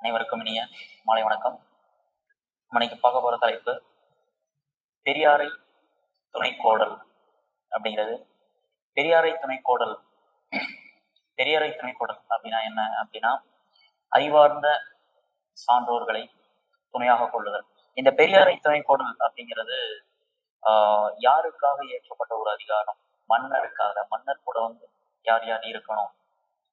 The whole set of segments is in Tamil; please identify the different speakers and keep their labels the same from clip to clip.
Speaker 1: அனைவருக்கும் இனிய மாலை வணக்கம் இன்னைக்கு பார்க்க போற தலைப்பு பெரியாரை துணைக்கோடல் அப்படிங்கிறது பெரியாரை துணைக்கோடல் பெரியாரை துணைக்கோடல் அப்படின்னா என்ன அப்படின்னா அறிவார்ந்த சான்றோர்களை துணையாக கொள்ளுதல் இந்த பெரியாரை துணைக்கோடல் அப்படிங்கிறது யாருக்காக இயற்றப்பட்ட ஒரு அதிகாரம் மன்னருக்காக மன்னர் கூட வந்து யார் யார் இருக்கணும்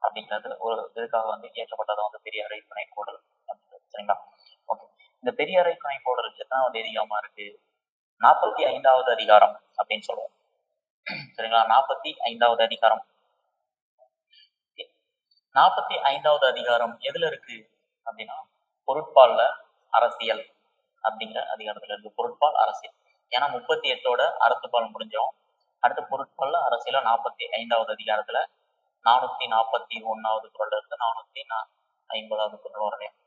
Speaker 1: அப்படின்றது ஒரு இதுக்காக வந்து இயற்றப்பட்டதை வந்து பெரியாரை துணை கோடல் அப்படின்றது சரிங்களா ஓகே இந்த பெரியாரை துணை போடுறதுக்கு எத்தனாவது வந்து அதிகமா இருக்கு நாற்பத்தி ஐந்தாவது அதிகாரம் அப்படின்னு சொல்லுவோம் சரிங்களா நாற்பத்தி ஐந்தாவது அதிகாரம் நாற்பத்தி ஐந்தாவது அதிகாரம் எதுல இருக்கு அப்படின்னா பொருட்பால்ல அரசியல் அப்படிங்கிற அதிகாரத்துல இருக்கு பொருட்பால் அரசியல் ஏன்னா முப்பத்தி எட்டோட அறத்துப்பால் முடிஞ்சிடும் அடுத்து பொருட்பால்ல அரசியல நாற்பத்தி ஐந்தாவது அதிகாரத்துல நானூத்தி நாற்பத்தி ஒண்ணாவது குரல் இருந்து நானூத்தி நா ஐம்பதாவது குரல் வரலையும்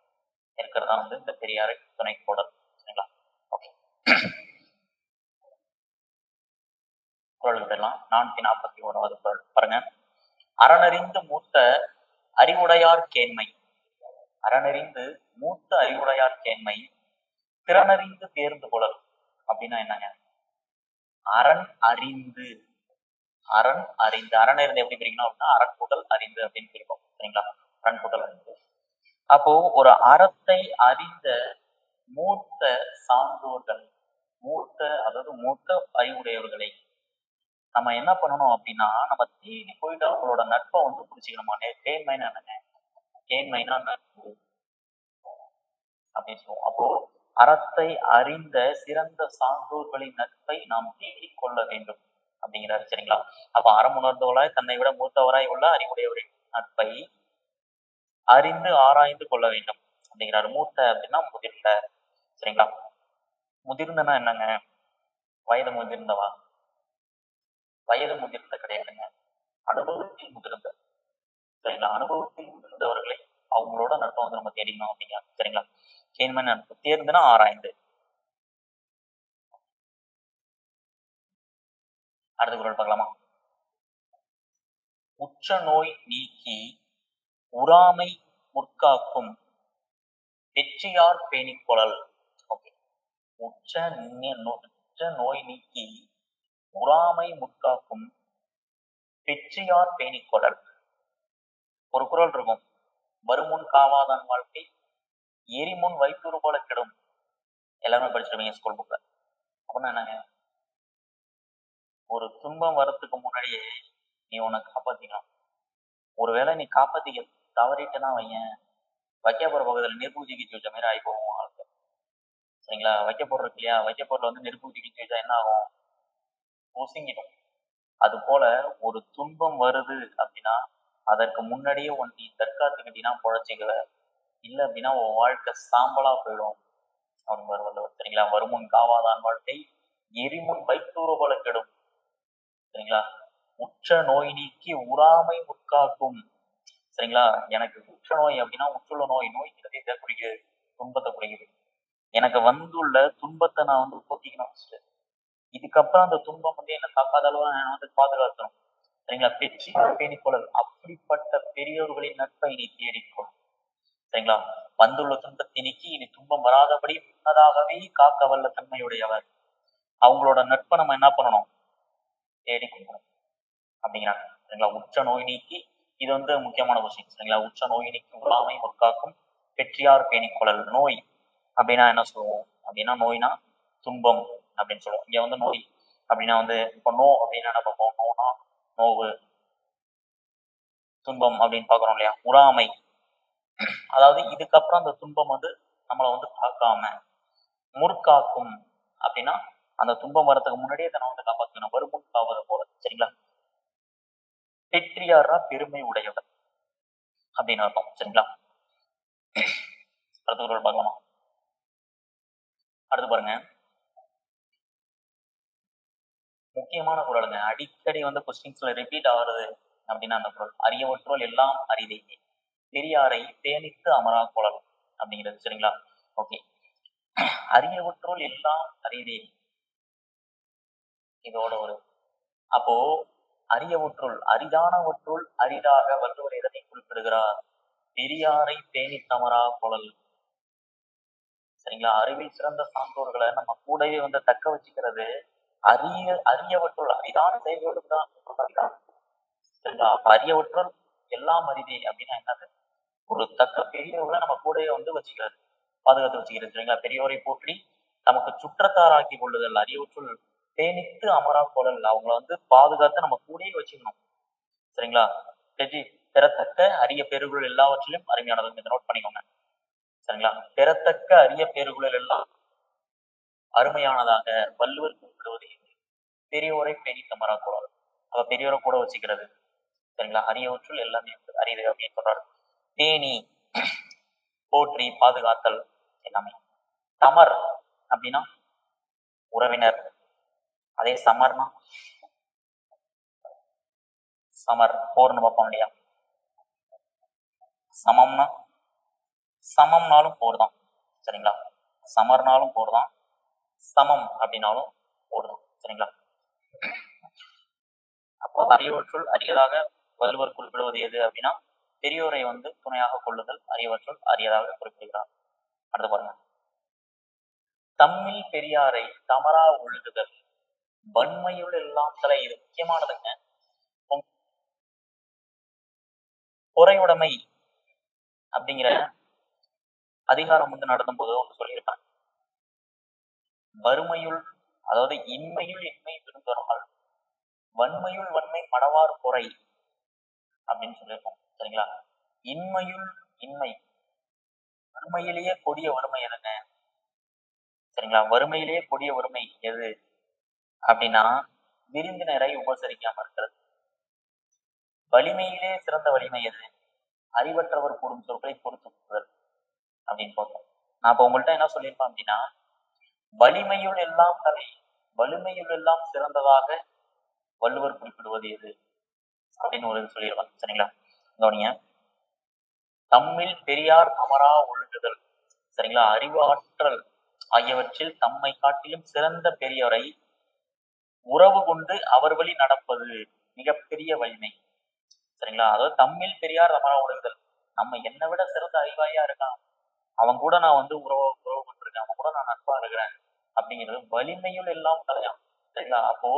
Speaker 1: இருக்கிறதா வந்து இந்த பெரியாரை துணை குரல் சரிங்களா ஓகே குரல் இதெல்லாம் நானூத்தி நாற்பத்தி ஓராவது குரல் பாருங்க அறநறிந்து மூத்த அறிவுடையார் கேண்மை அறநறிந்து மூத்த அறிவுடையார் கேண்மை திறனறிந்து தேர்ந்து கொள்ளல் அப்படின்னா என்னங்க அரண் அறிந்து அரண் அறிந்து அரண் இருந்து எப்படி பிரிக்கணும் அப்படின்னா அரண் புகழ் அறிந்து அப்படின்னு பிரிப்போம் சரிங்களா அரண் புகழ் அறிந்து அப்போ ஒரு அறத்தை அறிந்த மூத்த சான்றோர்கள் மூத்த அதாவது மூத்த அறிவுடையவர்களை நம்ம என்ன பண்ணணும் அப்படின்னா நம்ம தீடி போயிட்டு அவங்களோட நட்பை வந்து புரிச்சுக்கணுமா தேன்மைன்னு என்னங்க தேன்மைனா நட்பு அப்படின்னு சொல்லுவோம் அப்போ அறத்தை அறிந்த சிறந்த சான்றோர்களின் நட்பை நாம் தேடிக் கொள்ள வேண்டும் அப்படிங்கிறாரு சரிங்களா அப்ப அறம் உணர்ந்தவளாய் தன்னை விட மூத்தவராய் உள்ள அறிவுடையவரை நட்பை அறிந்து ஆராய்ந்து கொள்ள வேண்டும் அப்படிங்கிறாரு மூத்த அப்படின்னா முதிர்ந்த சரிங்களா முதிர்ந்தனா என்னங்க வயது முதிர்ந்தவா வயது முதிர்ந்த கிடையாதுங்க அனுபவத்தில் முதிர்ந்த சரிங்களா அனுபவத்தில் முதிர்ந்தவர்களை அவங்களோட நட்பை வந்து நம்ம தேடிக்கணும் அப்படிங்கிறாங்க சரிங்களா கேண்மை தேர்ந்துன்னா ஆராய்ந்து அடுத்த குரல் பார்க்கலாமா உச்ச நோய் நீக்கி உறாமை முற்காக்கும் வெற்றியார் பேணிக்கொழல் ஓகே உச்ச உச்ச நோய் நீக்கி உறாமை முற்காக்கும் பெற்றியார் பேணிக்கொடல் ஒரு குரல் இருக்கும் வருமுன் காவாதான் வாழ்க்கை எரிமுன் வைத்தூறு போல கெடும் எல்லாருமே படிச்சிருவீங்க ஸ்கூல் புக்ல அப்படின்னா என்னங்க ஒரு துன்பம் வர்றதுக்கு முன்னாடியே நீ உன்னை காப்பாத்திக்கலாம் ஒருவேளை நீ காப்பாத்திக்க தவறிட்டுனா வையன் வைக்க போகிற பக்கத்தில் நெருப்பூச்சி கிச்சு வச்ச மாதிரி ஆகி போகும் ஆளுக்கு சரிங்களா வைக்க இருக்கு இல்லையா வைக்க வந்து நெருப்பூச்சி கிச்சு வச்சா என்ன ஆகும் பொசுங்கிடும் அது போல ஒரு துன்பம் வருது அப்படின்னா அதற்கு முன்னாடியே உன் நீ தற்காத்து கட்டினா பொழைச்சிக்குவ இல்லை அப்படின்னா உன் வாழ்க்கை சாம்பலா போயிடும் அப்படின்னு வருவல்ல சரிங்களா வருமுன் காவாதான் வாழ்க்கை எரிமுன் வைத்தூர போல கெடும் சரிங்களா உற்ற நோய் நீக்கி உறாமை உட்காக்கும் சரிங்களா எனக்கு உற்ற நோய் அப்படின்னா உற்றுள்ள நோய் நோய்ங்கிறது இதை குறிக்கிறது துன்பத்தை குறிக்கிறது எனக்கு வந்துள்ள துன்பத்தை நான் வந்து போக்கிக்கணும் இதுக்கப்புறம் அந்த துன்பம் வந்து என்னை தாக்காத அளவு நான் வந்து பாதுகாத்தணும் சரிங்களா பெற்றி பேணிக்கொள்ளல் அப்படிப்பட்ட பெரியோர்களின் நட்பை நீ தேடிக்கொள்ளும் சரிங்களா வந்துள்ள துன்பத்தை நீக்கி இனி துன்பம் வராதபடி முன்னதாகவே காக்க வல்ல தன்மையுடையவர் அவங்களோட நட்பை நம்ம என்ன பண்ணணும் தேடி கொடுக்கணும் அப்படிங்கிறாங்க சரிங்களா உச்ச நோய் நீக்கி இது வந்து முக்கியமான விஷயம் சரிங்களா உச்ச நோய் நீக்கி உள்ளாமை முற்காக்கும் பெற்றியார் பேணி குழல் நோய் அப்படின்னா என்ன சொல்லுவோம் அப்படின்னா நோய்னா துன்பம் அப்படின்னு சொல்லுவோம் இங்க வந்து நோய் அப்படின்னா வந்து இப்போ நோ அப்படின்னு என்ன பார்ப்போம் நோனா நோவு துன்பம் அப்படின்னு பார்க்குறோம் இல்லையா உறாமை அதாவது இதுக்கப்புறம் அந்த துன்பம் வந்து நம்மளை வந்து பார்க்காம முற்காக்கும் அப்படின்னா அந்த துன்பம் வரத்துக்கு முன்னாடியே தன்னை வந்து காப்பாற்றிக்கணும் வருமுன் காவது போல சரிங்களா பெற்றியாரா பெருமை உடையவர் அப்படின்னு அர்த்தம் சரிங்களா அடுத்த குரல் பார்க்கலாமா அடுத்து பாருங்க முக்கியமான குரலுங்க அடிக்கடி வந்து கொஸ்டின்ஸ்ல ரிப்பீட் ஆகுறது அப்படின்னா அந்த குரல் அறியவற்றோல் எல்லாம் அறிதே பெரியாரை தேனித்து அமரா குழல் அப்படிங்கிறது சரிங்களா ஓகே அறியவற்றோல் எல்லாம் அறிதே இதோட ஒரு அப்போ அரிய ஒற்றுள் அரிதான ஒற்றுள் அரிதாக வள்ளுவர் இதனை குறிப்பிடுகிறார் பெரியாரை பேணி தமரா குழல் சரிங்களா அறிவில் சிறந்த சான்றோர்களை நம்ம கூடவே வந்து தக்க வச்சுக்கிறது அரிய அரியவற்றுள் அரிதான செயல்களும் தான் சரிங்களா அரியவற்றுள் எல்லாம் அரிதே அப்படின்னா என்னது ஒரு தக்க பெரியவர்களை நம்ம கூடவே வந்து வச்சுக்கிறது பாதுகாத்து வச்சுக்கிறது சரிங்களா பெரியோரை போற்றி நமக்கு சுற்றத்தாராக்கி கொள்ளுதல் அரியவற்றுள் பேணித்து அமரா கொள்ளல் அவங்கள வந்து பாதுகாத்து நம்ம கூடயே வச்சுக்கணும் சரிங்களா கெஜி பெறத்தக்க அரிய பேருகுள் எல்லாவற்றிலும் அருமையானது நோட் பண்ணிக்கோங்க சரிங்களா பெறத்தக்க அரிய பேருகுள் எல்லாம் அருமையானதாக வள்ளுவர் கூப்பிடுவது பெரியோரை பேணித்த மரா கொள்ளல் அவ பெரியோரை கூட வச்சுக்கிறது சரிங்களா அரியவற்றுள் எல்லாமே அரியது அப்படின்னு சொல்றாரு தேனி போற்றி பாதுகாத்தல் எல்லாமே தமர் அப்படின்னா உறவினர் அதே சமர்னா சமர் போர்னு பார்ப்போம் இல்லையா சமம்னா சமம்னாலும் போர் தான் சரிங்களா சமர்னாலும் போர் தான் சமம் அப்படின்னாலும் போர் தான் சரிங்களா அப்போ அறிவற்றுள் அரியதாக வள்ளுவர் குறிப்பிடுவது எது அப்படின்னா பெரியோரை வந்து துணையாக கொள்ளுதல் அறியவற்றுள் அரியதாக குறிப்பிடுகிறார் அடுத்து பாருங்க தம்மில் பெரியாரை தமரா ஒழுகுதல் எல்லாம் தலை இது முக்கியமானதுங்க பொறையுடைமை அப்படிங்கிற அதிகாரம் வந்து நடத்தும்போது ஒன்று சொல்லியிருப்பேன் வறுமையுள் அதாவது இன்மையுள் இன்மை பெருந்தொருகள் வன்மையுள் வன்மை மடவார் பொறை அப்படின்னு சொல்லியிருக்கோம் சரிங்களா இன்மையுள் இன்மை வறுமையிலேயே கொடிய வறுமை எதுங்க சரிங்களா வறுமையிலேயே கொடிய வறுமை எது அப்படின்னா விருந்தினரை உபசரிக்காம இருக்கிறது வலிமையிலே சிறந்த வலிமை எது அறிவற்றவர் கூடும் சொற்களை பொறுத்துக்குதல் அப்படின்னு போட்டோம் நான் இப்ப உங்கள்கிட்ட என்ன சொல்லியிருப்பேன் அப்படின்னா வலிமையுள் எல்லாம் தலை வலிமையுள் எல்லாம் சிறந்ததாக வள்ளுவர் குறிப்பிடுவது எது அப்படின்னு ஒரு சொல்லிடுவாங்க சரிங்களா கவனிங்க தம்மில் பெரியார் அமரா ஒழுங்குதல் சரிங்களா அறிவாற்றல் ஆகியவற்றில் தம்மை காட்டிலும் சிறந்த பெரியவரை உறவு கொண்டு அவர் வழி நடப்பது மிகப்பெரிய வலிமை சரிங்களா அதாவது தம்மில் பெரியார் தமரா உணர்தல் நம்ம என்னை விட சிறந்த அறிவாயா இருக்கான் அவன் கூட நான் வந்து உறவு உறவு கொண்டிருக்கேன் அவன் கூட நான் நட்பா இருக்கிறேன் அப்படிங்கிறது வலிமையுள் எல்லாம் தலையாம் சரிங்களா அப்போ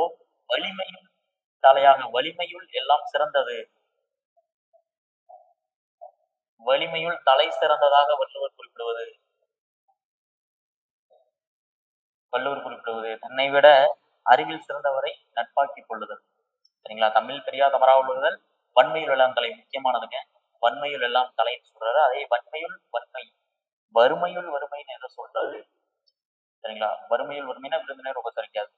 Speaker 1: வலிமையுள் தலையாக வலிமையுள் எல்லாம் சிறந்தது வலிமையுள் தலை சிறந்ததாக வள்ளுவர் குறிப்பிடுவது வள்ளுவர் குறிப்பிடுவது தன்னை விட அறிவில் சிறந்தவரை நட்பாக்கி கொள்ளுதல் சரிங்களா தமிழ் தெரியாதவரா உள்ளுதல் வன்மையுள் எல்லாம் தலை முக்கியமானதுங்க வன்மையுள் எல்லாம் தலைன்னு சொல்றாரு அதே வன்மையுள் வன்மை வறுமையுள் வறுமைன்னு எதை சொல்றாரு சரிங்களா வறுமையுள் வறுமைனா விருந்தினர் உபசரிக்காது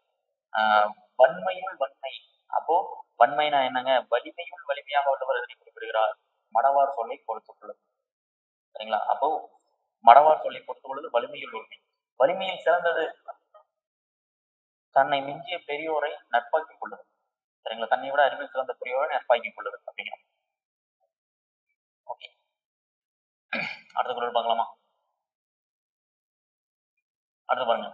Speaker 1: ஆஹ் வன்மையுள் வன்மை அப்போ வன்மைனா என்னங்க வலிமையுள் வலிமையாக உள்ளவர் எதனை குறிப்பிடுகிறார் மடவார் சொல்லை கொடுத்துள்ளது சரிங்களா அப்போ மடவார் சொல்லை பொறுத்துள்ளது வலிமையுள் வலிமை வலிமையில் சிறந்தது தன்னை மிஞ்சிய பெரியோரை நட்பாக்கிக் கொள்ளுதல் சரிங்களா தன்னை விட அறிவு சிறந்த பெரியோரை நட்பாக்கிக் கொள்ளுதல் அப்படிங்கிற ஓகே அடுத்த குரல் பார்க்கலாமா அடுத்து பாருங்க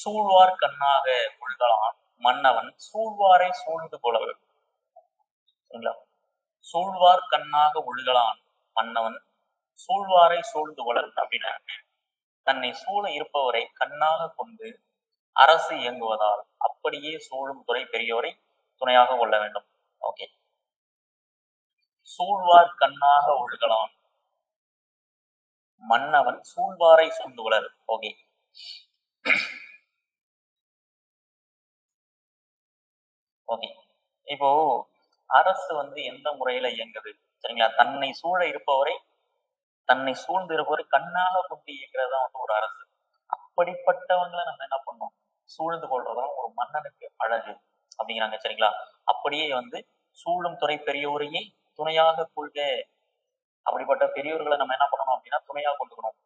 Speaker 1: சூழ்வார் கண்ணாக கொள்கலான் மன்னவன் சூழ்வாரை சூழ்ந்து கொள்ளவு சரிங்களா சூழ்வார் கண்ணாக ஒழுகலான் மன்னவன் சூழ்வாரை சூழ்ந்து கொள்ள அப்படின்னா தன்னை சூழ இருப்பவரை கண்ணாக கொண்டு அரசு இயங்குவதால் அப்படியே சூழும் துறை பெரியோரை துணையாக கொள்ள வேண்டும் ஓகே சூழ்வார் கண்ணாக ஒழுகலான் மன்னவன் சூழ்வாரை சூழ்ந்து வளர் ஓகே ஓகே இப்போ அரசு வந்து எந்த முறையில இயங்குது சரிங்களா தன்னை சூழ இருப்பவரை தன்னை சூழ்ந்து இருப்பவரை கண்ணாக கொண்டு தான் வந்து ஒரு அரசு அப்படிப்பட்டவங்களை நம்ம என்ன பண்ணோம் சூழ்ந்து கொள்றதும் ஒரு மன்னனுக்கு அழகு அப்படிங்கிறாங்க சரிங்களா அப்படியே வந்து சூழும் துறை பெரியோரையே துணையாக கொள்க அப்படிப்பட்ட பெரியோர்களை நம்ம என்ன பண்ணணும் அப்படின்னா துணையாக கொண்டுக்கணும்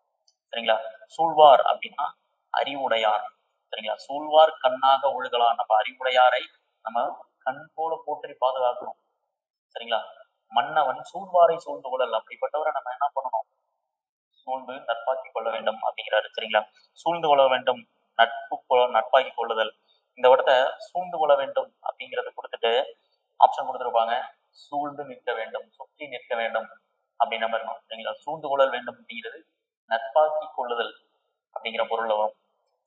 Speaker 1: சரிங்களா சூழ்வார் அப்படின்னா அறிவுடையார் சரிங்களா சூழ்வார் கண்ணாக ஒழுகலாம் நம்ம அறிவுடையாரை நம்ம கண் போல போற்றி பாதுகாக்கணும் சரிங்களா மன்னவன் சூழ்வாரை சூழ்ந்து கொள்ளல் அப்படிப்பட்டவரை நம்ம என்ன பண்ணணும் சூழ்ந்து நட்பாக்கி கொள்ள வேண்டும் அப்படிங்கிறாரு சரிங்களா சூழ்ந்து கொள்ள வேண்டும் நட்பு நட்பாக்கி கொள்ளுதல் இந்த வட்டத்தை சூழ்ந்து கொள்ள வேண்டும் அப்படிங்கிறத கொடுத்துட்டு ஆப்ஷன் கொடுத்துருப்பாங்க சூழ்ந்து நிற்க வேண்டும் சுற்றி நிற்க வேண்டும் அப்படின்ற நம்ம இருக்கும் சரிங்களா சூழ்ந்து கொள்ளல் வேண்டும் அப்படிங்கிறது நட்பாக்கி கொள்ளுதல் அப்படிங்கிற பொருள் வரும்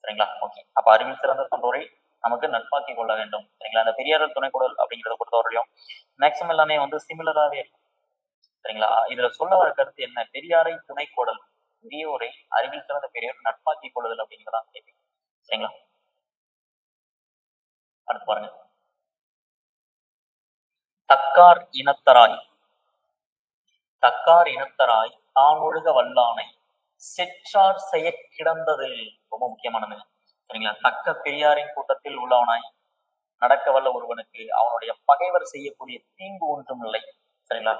Speaker 1: சரிங்களா ஓகே அப்ப அறிவில் சிறந்த தொண்டோரை நமக்கு நட்பாக்கி கொள்ள வேண்டும் சரிங்களா அந்த துணை துணைக்குடல் அப்படிங்கிறத பொறுத்தவரையும் மேக்சிமம் எல்லாமே வந்து சிமிலராகவே இருக்கும் சரிங்களா இதுல சொல்ல வர கருத்து என்ன பெரியாரை துணைக்குடல் பெரியோரை அறிவில் சிறந்த பெரியோர் நட்பாக்கி கொள்ளுதல் அப்படிங்கிறதான் கேள்வி சரிங்களா அடுத்து பாருங்க தக்கார் இனத்தராய் தக்கார் இனத்தராய் தானொழுக வல்லானை செற்றார் செய்ய கிடந்தது ரொம்ப முக்கியமானது சரிங்களா தக்க பெரியாரின் கூட்டத்தில் உள்ளவனாய் நடக்க வல்ல ஒருவனுக்கு அவனுடைய பகைவர் செய்யக்கூடிய தீங்கு ஒன்றும் இல்லை சரிங்களா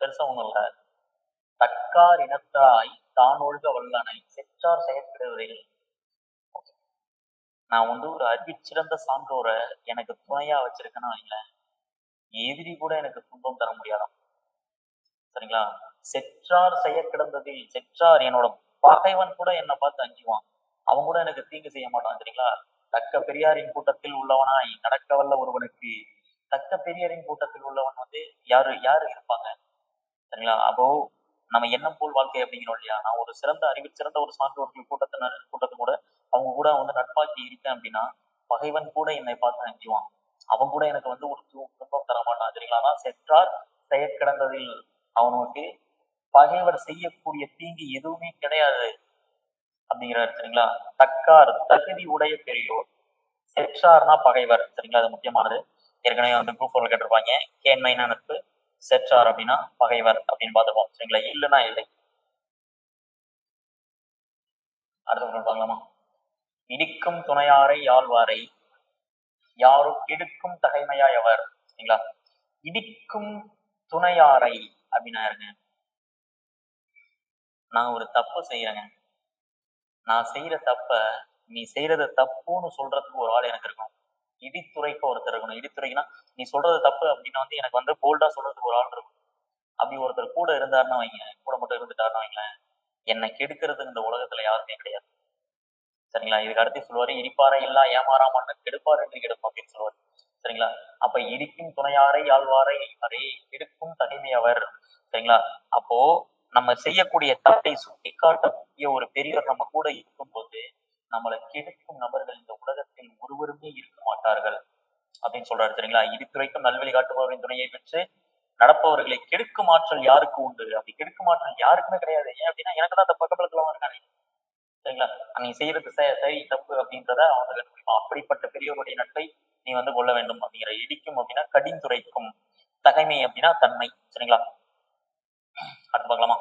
Speaker 1: பெருசா ஒண்ணும் இல்ல தக்கார் இனத்தாய் தானொழுக வல்லானை செற்றார் செய்யப்படுவதில் நான் வந்து ஒரு சிறந்த சான்றோரை எனக்கு துணையா வச்சிருக்கேன்னா இல்லை எதிரி கூட எனக்கு துன்பம் தர முடியாதாம் சரிங்களா செற்றார் செய்ய கிடந்ததில் செற்றார் என்னோட பகைவன் கூட என்னை பார்த்து அஞ்சுவான் அவன் கூட எனக்கு தீங்கு செய்ய மாட்டான் சரிங்களா தக்க பெரியாரின் கூட்டத்தில் உள்ளவனாய் நடக்க வல்ல ஒருவனுக்கு தக்க பெரியாரின் கூட்டத்தில் உள்ளவன் வந்து யாரு யாரு இருப்பாங்க சரிங்களா அப்போ நம்ம என்ன போல் வாழ்க்கை அப்படிங்கிறோம் இல்லையா நான் ஒரு சிறந்த அறிவு சிறந்த ஒரு சான்றோர்கள் கூட்டத்தினர் கூட்டத்தை கூட அவங்க கூட வந்து நட்பாக்கி இருக்கேன் அப்படின்னா பகைவன் கூட என்னை பார்த்து நினைச்சுவான் அவன் கூட எனக்கு வந்து ஒரு துன்பம் தரமாட்டான் சரிங்களா தான் செற்றார் செயற்கிடந்ததில் அவனுக்கு பகைவர் செய்யக்கூடிய தீங்கு எதுவுமே கிடையாது அப்படிங்கிறார் சரிங்களா தக்கார் தகுதி உடைய பெரியோர் செற்றார்னா பகைவர் சரிங்களா அது முக்கியமானது ஏற்கனவே வந்து குரூப் கேட்டிருப்பாங்க கேண்மைனா நட்பு செற்றார் அப்படின்னா பகைவர் அப்படின்னு பார்த்துருப்போம் சரிங்களா இல்லைன்னா இல்லை அடுத்த பார்க்கலாமா இடிக்கும் துணையாரை யாழ்வாரை யாரும் எடுக்கும் தகைமையாய் அவர் சரிங்களா இடிக்கும் துணையாரை அப்படின்னா நான் ஒரு தப்பு செய்யறேங்க நான் செய்யற தப்ப நீ செய்யறத தப்புன்னு சொல்றதுக்கு ஒரு ஆள் எனக்கு இருக்கும் இடித்துறைக்கு ஒருத்தர் இருக்கணும் இடித்துறைக்குன்னா நீ சொல்றது தப்பு அப்படின்னா வந்து எனக்கு வந்து போல்டா சொல்றதுக்கு ஒரு ஆள் இருக்கும் அப்படி ஒருத்தர் கூட இருந்தாருன்னா வைங்க கூட மட்டும் இருந்துட்டாருன்னு வைங்களேன் என்னை கெடுக்கிறது இந்த உலகத்துல யாருமே கிடையாது சரிங்களா இதுக்கு அடுத்து சொல்லுவாரு இடிப்பாறை இல்லா ஏமாறாமன்னு கெடுப்பார் என்று கெடுக்கும் அப்படின்னு சொல்லுவாரு சரிங்களா அப்ப இடிக்கும் துணையாரை ஆழ்வாரை அறை எடுக்கும் தனிமை அவர் சரிங்களா அப்போ நம்ம செய்யக்கூடிய தட்டை சுட்டி காட்டக்கூடிய ஒரு பெரியவர் நம்ம கூட இருக்கும்போது நம்மளை கெடுக்கும் நபர்கள் இந்த உலகத்தில் ஒருவருமே இருக்க மாட்டார்கள் அப்படின்னு சொல்றாரு சரிங்களா இடித்துறைக்கும் நல்வழி காட்டுபவரின் துணையை பெற்று நடப்பவர்களை கெடுக்கும் ஆற்றல் யாருக்கு உண்டு அப்படி கெடுக்கும் ஆற்றல் யாருக்குமே கிடையாது ஏன் அப்படின்னா எனக்கு தான் அந்த பக்கத்துல இருக்கானே சரிங்களா நீ செய்யறது சரி தப்பு அப்படின்றத அவங்க அப்படிப்பட்ட பெரியவருடைய நட்பை நீ வந்து கொள்ள வேண்டும் அப்படிங்கிற இடிக்கும் அப்படின்னா கடிந்துரைக்கும் தகைமை அப்படின்னா தன்மை சரிங்களா அடுத்து பார்க்கலாமா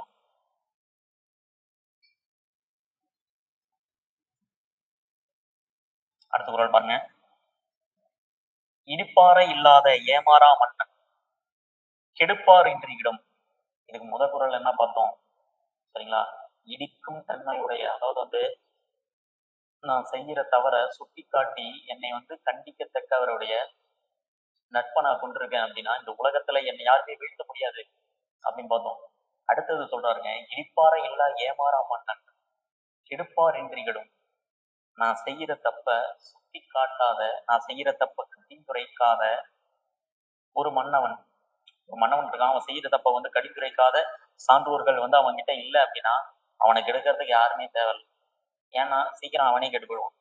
Speaker 1: அடுத்த குரல் பாருங்க இடிப்பாறை இல்லாத ஏமாறா மன்னன் கெடுப்பார் இடம் இதுக்கு முத குரல் என்ன பார்த்தோம் சரிங்களா இடிக்கும் உடைய அதாவது வந்து நான் செய்கிற தவறை சுட்டி காட்டி என்னை வந்து கண்டிக்கத்தக்கவருடைய நட்பை நான் கொண்டிருக்கேன் அப்படின்னா இந்த உலகத்துல என்னை யாருமே வீழ்த்த முடியாது அப்படின்னு பார்த்தோம் அடுத்தது சொல்றாருங்க இடிப்பார இல்லா ஏமாறா மன்னன் கெடுப்பார் இன்றிகளும் நான் செய்கிற தப்ப சுட்டி காட்டாத நான் செய்யற தப்ப கடிந்துரைக்காத ஒரு மன்னவன் ஒரு மன்னவன் இருக்கான் அவன் செய்யற தப்ப வந்து கடிந்துரைக்காத சான்றோர்கள் வந்து அவன் கிட்ட இல்லை அப்படின்னா அவனை எடுக்கிறதுக்கு யாருமே தேவையில்லை ஏன்னா சீக்கிரம் அவனே கெட்டு போயிடுவான்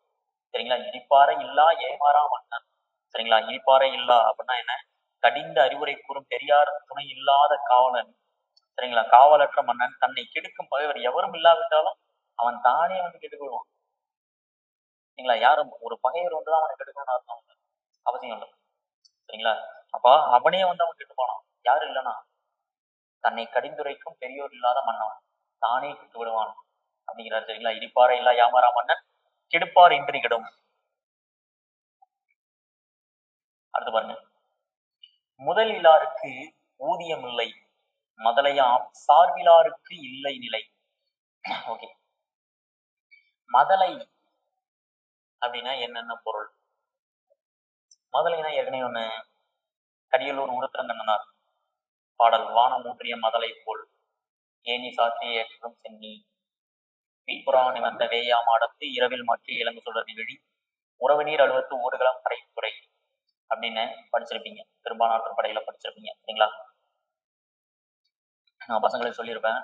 Speaker 1: சரிங்களா இனிப்பார இல்லா ஏமாறா மன்னன் சரிங்களா இனிப்பார இல்லா அப்படின்னா என்ன கடிந்த அறிவுரை கூறும் பெரியார் துணை இல்லாத காவலன் சரிங்களா காவலற்ற மன்னன் தன்னை கெடுக்கும் பகைவர் எவரும் இல்லாவிட்டாலும் அவன் தானே வந்து போயிடுவான் சரிங்களா யாரும் ஒரு பகைவர் வந்துதான் அவனை கெடுக்கணும்னு அர்த்தம் இல்லை அவசியம் இல்லை சரிங்களா அப்பா அவனே வந்து அவன் கெட்டு போனான் யாரும் இல்லைனா தன்னை கடிந்துரைக்கும் பெரியோர் இல்லாத மன்னவன் தானே கெட்டு விடுவான் அப்படிங்கிறார் சரிங்களா இடிப்பாரை இல்லா யாமரா மன்னன் கெடுப்பார் இன்றி கெடும் அடுத்து பாருங்க முதலிலாருக்கு ஊதியம் இல்லை மதலையாம் சார்பிலாருக்கு இல்லை நிலை ஓகே மதலை அப்படின்னா என்னென்ன பொருள் மதலைனா ஏற்கனவே ஒண்ணு கரியலூர் உருத்திரங்கண்ணனார் பாடல் வானம் ஊற்றிய மதலை போல் ஏனி சாத்தி ஏற்றும் சென்னி மீன்புறா வந்த வேயா மாடத்து இரவில் மாற்றி இலங்கு சொல்ற நிகழி உறவு நீர் அழுவத்து படை கரைப்புரை அப்படின்னு படிச்சிருப்பீங்க பெரும்பாலான படையில படிச்சிருப்பீங்க சரிங்களா நான் பசங்களுக்கு சொல்லியிருப்பேன்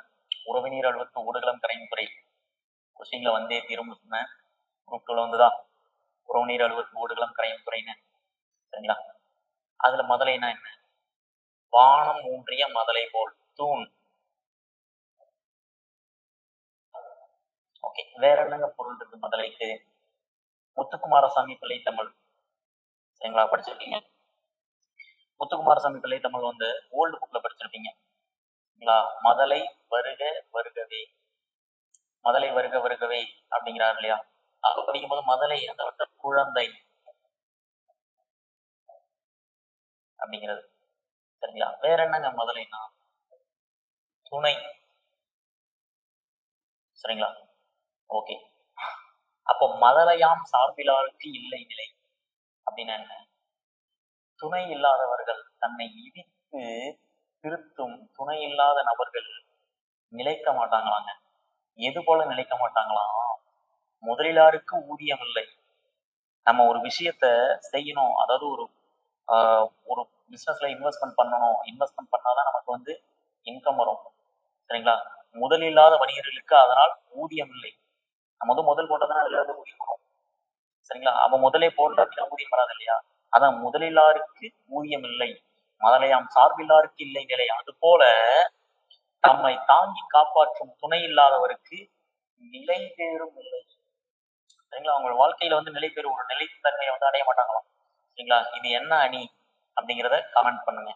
Speaker 1: உறவு நீர் அழுவத்து ஊடுகளம் கரைப்புரை கொஸ்டின்ல வந்தே தீரும் சொன்னேன் குரூப்ல வந்துதான் உறவு நீர் அழுவத்து ஊடுகளம் கரைப்புரைன்னு சரிங்களா அதுல முதலைனா என்ன வானம் ஊன்றிய மதலை போல் தூண் ஓகே வேற என்னங்க பொருள் இருக்கு முதலைக்கு முத்துக்குமாரசாமி பிள்ளை தமிழ் சரிங்களா படிச்சிருக்கீங்க முத்துக்குமாரசாமி பிள்ளை தமிழ் வந்து ஓல்டு புக்ல படிச்சிருப்பீங்க சரிங்களா மதலை வருக வருகவே மதலை வருக வருகவே அப்படிங்கிறாரு இல்லையா அப்ப போது மதலை அந்த குழந்தை அப்படிங்கிறது சரிங்களா வேற என்னங்க மதலைன்னா துணை சரிங்களா ஓகே அப்ப மதலையாம் சார்பிலாருக்கு இல்லை நிலை அப்படின்னா என்ன துணை இல்லாதவர்கள் தன்னை இடித்து திருத்தும் துணை இல்லாத நபர்கள் நிலைக்க மாட்டாங்களாங்க எது போல நிலைக்க மாட்டாங்களாம் முதலிலாருக்கு ஊதியம் இல்லை நம்ம ஒரு விஷயத்த செய்யணும் அதாவது ஒரு ஒரு பிஸ்னஸ்ல இன்வெஸ்ட்மெண்ட் பண்ணணும் இன்வெஸ்ட்மெண்ட் பண்ணாதான் நமக்கு வந்து இன்கம் வரும் சரிங்களா முதலில்லாத வணிகர்களுக்கு அதனால் ஊதியம் இல்லை நம்ம வந்து முதல் போட்டதுன்னா அதுல இருந்து ஊதியம் சரிங்களா அவ முதலே போடல அப்படின்னா ஊதியம் வராது இல்லையா அதான் முதலிலாருக்கு ஊதியம் இல்லை முதலையாம் சார்பில்லாருக்கு இல்லை நிலை அது போல தம்மை தாங்கி காப்பாற்றும் துணை இல்லாதவருக்கு நிலை பெறும் இல்லை சரிங்களா அவங்க வாழ்க்கையில வந்து நிலை பெறும் ஒரு நிலைத்தன்மையை வந்து அடைய மாட்டாங்களாம் சரிங்களா இது என்ன அணி அப்படிங்கிறத கமெண்ட் பண்ணுங்க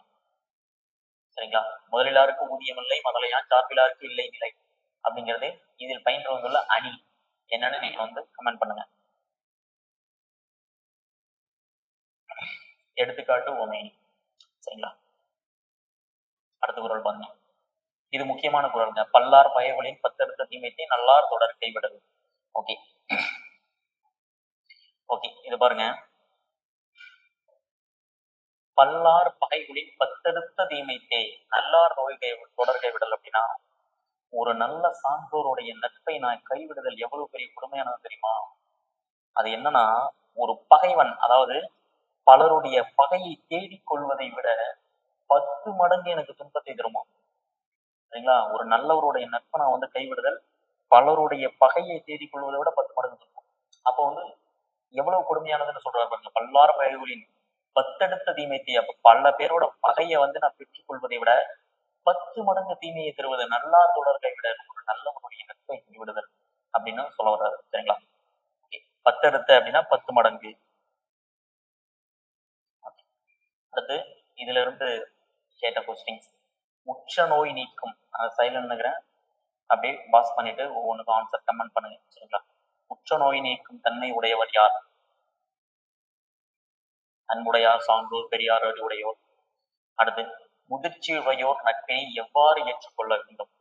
Speaker 1: சரிங்களா முதலிலாருக்கு ஊதியம் இல்லை முதலையான் சார்பிலாருக்கு இல்லை நிலை அப்படிங்கிறது இதில் பயின்று வந்துள்ள அணி என்னன்னு நீங்க வந்து கமெண்ட் பண்ணுங்க எடுத்துக்காட்டு உமை சரிங்களா அடுத்த குரல் பாருங்க இது முக்கியமான குரல்ங்க பல்லார் பயவலின் பத்தெடுத்த தீமைத்தை நல்லார் தொடர் கைவிடல் ஓகே ஓகே இது பாருங்க பல்லார் பகைகளின் பத்தெடுத்த தீமைத்தே நல்லார் நோய் கை தொடர் கைவிடல் அப்படின்னா ஒரு நல்ல சான்றோருடைய நட்பை நான் கைவிடுதல் எவ்வளவு பெரிய கொடுமையானது தெரியுமா அது என்னன்னா ஒரு பகைவன் அதாவது பலருடைய பகையை தேடிக் கொள்வதை விட பத்து மடங்கு எனக்கு துன்பத்தை தருமா சரிங்களா ஒரு நல்லவருடைய நட்பை நான் வந்து கைவிடுதல் பலருடைய பகையை தேடிக் கொள்வதை விட பத்து மடங்கு துன்பம் அப்போ வந்து எவ்வளவு கொடுமையானதுன்னு சொல்றாரு பாருங்க பல்லாறு பயல்களின் பத்தெடுத்த தீமைத்தி அப்ப பல பேரோட பகையை வந்து நான் பெற்றுக்கொள்வதை விட பத்து மடங்கு தீமையை தருவது நல்லா தொடர்களை விட ஒரு நல்லவனுடைய நட்பை விடுதல் அப்படின்னு சொல்ல வர்றாரு சரிங்களா எடுத்த அப்படின்னா பத்து மடங்கு அடுத்து இதுல இருந்து கேட்ட கொஸ்டின்ஸ் உச்ச நோய் நீக்கும் அதை அப்படியே பாஸ் பண்ணிட்டு ஒவ்வொன்றுக்கும் ஆன்சர் கமெண்ட் பண்ணுங்க சரிங்களா உச்ச நோய் நீக்கும் தன்மை உடையவர் யார் அன்புடையார் சான்றோர் பெரியார் அறிவுடையோர் அடுத்து முதிர்ச்சியுடையோர் நட்பினை எவ்வாறு ஏற்றுக்கொள்ள வேண்டும்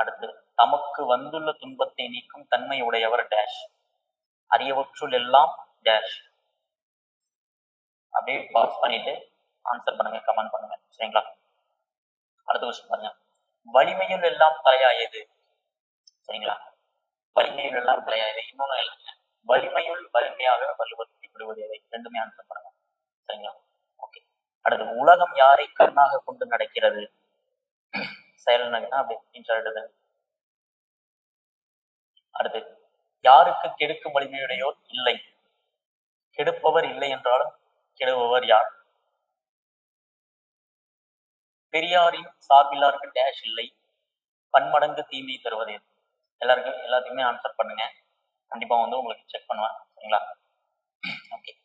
Speaker 1: அடுத்து தமக்கு வந்துள்ள துன்பத்தை நீக்கும் தன்மை உடையவர் டேஷ் அரியவற்றுள் எல்லாம் டேஷ் அப்படியே பாஸ் பண்ணிட்டு ஆன்சர் பண்ணுங்க கமெண்ட் பண்ணுங்க சரிங்களா அடுத்த கொஸ்டின் பாருங்க வலிமையில் எல்லாம் தலையாயது சரிங்களா வலிமையில் எல்லாம் தலையாயது இன்னொன்னு வலிமையுள் வலிமையாக வலுவது இப்படி எதை ரெண்டுமே ஆன்சர் பண்ணுங்க சரிங்களா அடுத்தது உலகம் யாரை கண்ணாக கொண்டு நடக்கிறது செயல் நகனா சொல்லிடுது அடுத்து யாருக்கு கெடுக்கும் வலிமையுடையோர் இல்லை கெடுப்பவர் இல்லை என்றாலும் கெடுபவர் யார் பெரியாரின் சார்பில்லாருக்கு டேஷ் இல்லை பன்மடங்கு தீமை தருவது எல்லாருக்கும் எல்லாத்தையுமே ஆன்சர் பண்ணுங்க கண்டிப்பா வந்து உங்களுக்கு செக் பண்ணுவேன் சரிங்களா ஓகே